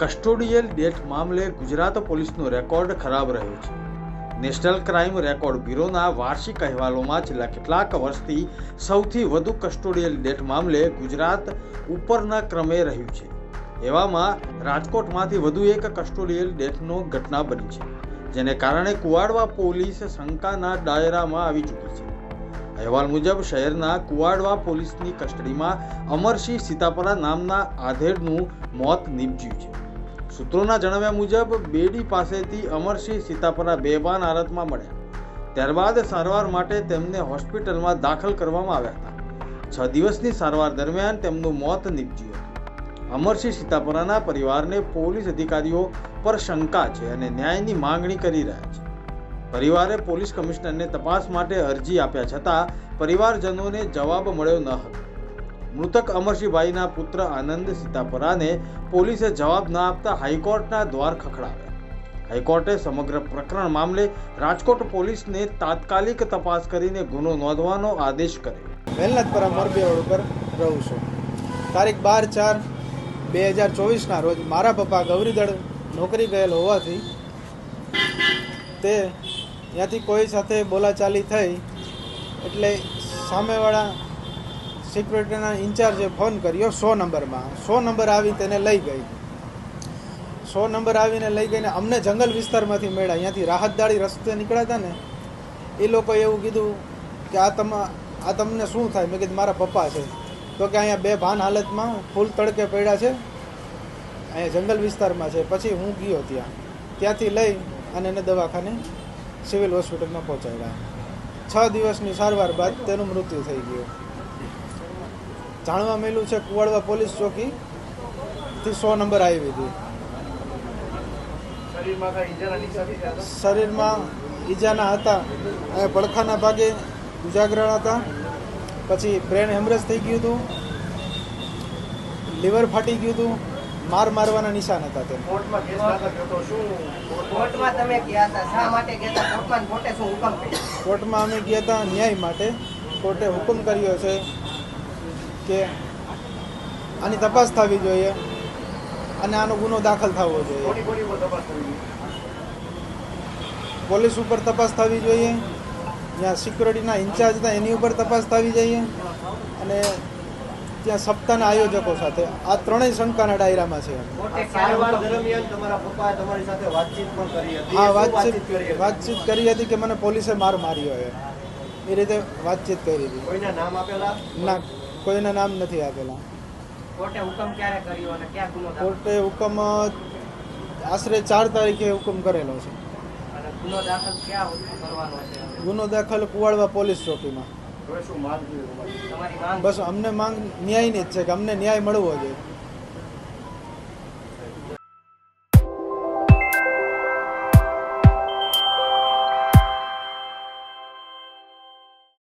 Custodial death મામલે ગુજરાત પોલીસનો record ખરાબ રહ્યો છે. નેશનલ ક્રાઇમ રેકોર્ડ બ્યુરોના વાર્ષિક અહેવાલોમાં છેલ્લા કેટલાક વર્ષથી સૌથી વધુ કસ્ટોડિયલ ડેથ મામલે ગુજરાત ઉપરના ક્રમે રહ્યું છે. એવામાં રાજકોટમાંથી વધુ એક કસ્ટોડિયલ ડેથનો ઘટના બની છે, જેને કારણે કુવાડવા પોલીસ શંકાના દાયરામાં આવી ચૂકી છે. અહેવાલ મુજબ શહેરના કુવાડવા પોલીસની કસ્ટડીમાં અમરસિંહ સીતાપરા નામના આધેડનું મોત નીપજ્યું છે. સૂત્રોના જણાવ્યા મુજબ, બેડી પાસેથી અમરસિંહ સીતાપરા બેભાન હાલતમાં મળ્યા. ત્યારબાદ સારવાર માટે તેમને હોસ્પિટલમાં દાખલ કરવામાં આવ્યા હતા. છ દિવસની સારવાર દરમિયાન તેમનું મોત નીપજ્યું હતું. અમરસિંહ સીતાપરાના પરિવારને પોલીસ અધિકારીઓ પર શંકા છે અને ન્યાયની માંગણી કરી રહ્યા છે. પરિવારે પોલીસ કમિશનરને તપાસ માટે અરજી આપ્યા છતાં પરિવારજનોને જવાબ મળ્યો ન હતો. મૃતક અમરસિંહભાઈના પુત્ર આનંદ સીતાપરાને પોલીસે જવાબ ન આપતા હાઈકોર્ટના દ્વાર ખખડાવ્યા. હાઈકોર્ટે સમગ્ર પ્રકરણ મામલે રાજકોટ પોલીસને તાત્કાલિક તપાસ કરીને ગુનો નોંધવાનો આદેશ કર્યો. વેલનાથપરા મોરબી રોડ ઉપર રહું છું. તારીખ બાર ચાર બે હજાર ચોવીસના રોજ મારા પપ્પા ગૌરીદળ નોકરી ગયેલ હોવાથી તે ત્યાંથી કોઈ સાથે બોલાચાલી થઈ એટલે સામેવાળા સિક્યુરિટીના ઇન્ચાર્જે ફોન કર્યો સો નંબરમાં. સો નંબર આવી તેને લઈ ગઈ. સો નંબર આવીને લઈ ગઈને અમને જંગલ વિસ્તારમાંથી મળ્યા. અહીંયાથી રાહતદાળી રસ્તે નીકળ્યા હતા ને, એ લોકોએ એવું કીધું કે આ તમ, આ તમને શું થાય? મેં કીધું, મારા પપ્પા છે. તો કે અહીંયા બે ભાન હાલતમાં ફૂલ તડકે પડ્યા છે. અહીંયા જંગલ વિસ્તારમાં છે. પછી હું ગયો ત્યાં. ત્યાંથી લઈ અને એને દવાખાને સિવિલ હોસ્પિટલમાં પહોંચાડ્યા. છ દિવસની સારવાર બાદ તેનું મૃત્યુ થઈ ગયું. જાણવા મળ્યું છે કુવાડવા પોલીસ ચોકી થી સો નંબર આવી હતી. શરીરમાં ઈજાના હતા. અને પડખાના ભાગે ઉજાગરણ હતા. પછી બ્રેન હેમરેજ થઈ ગયું હતું. લીવર ફાટી ગયું હતું. માર મારવાના નિશાન હતા તે કોર્ટમાં અમે ગયા હતા ન્યાય માટે. કોર્ટે હુકમ કર્યો છે કે આની તપાસ થવી જોઈએ અને આનો ગુનો દાખલ થવો જોઈએ. પોલીસ ઉપર તપાસ થવી જોઈએ જ્યાં સિક્યુરિટીના ઇન્ચાર્જ હતા એની ઉપર તપાસ થવી જોઈએ અને ત્યાં સપ્તાહના આયોજકો સાથે. આ ત્રણેય શંકાના ડાયરામાં છે. હા વાતચીત વાતચીત કરી હતી? કે મને પોલીસે માર માર્યો એ રીતે વાતચીત કરી હતી. ના. કોઈના નામ નથી આપેલા. કોર્ટે હુકમ ક્યારે કર્યો અને ક્યાં ગુનો કોર્ટે હુકમ આશરે ચાર તારીખે હુકમ કરેલો છે. ગુનો દાખલ ક્યાં કરવાનો છે? ગુનો દાખલ કુવાડવા પોલીસ ચોકીમાં. હવે શું માંગ છે તમારી? તમારી માંગ? બસ અમને માંગ ન્યાયની જ છે કે અમને ન્યાય મળવો જોઈએ.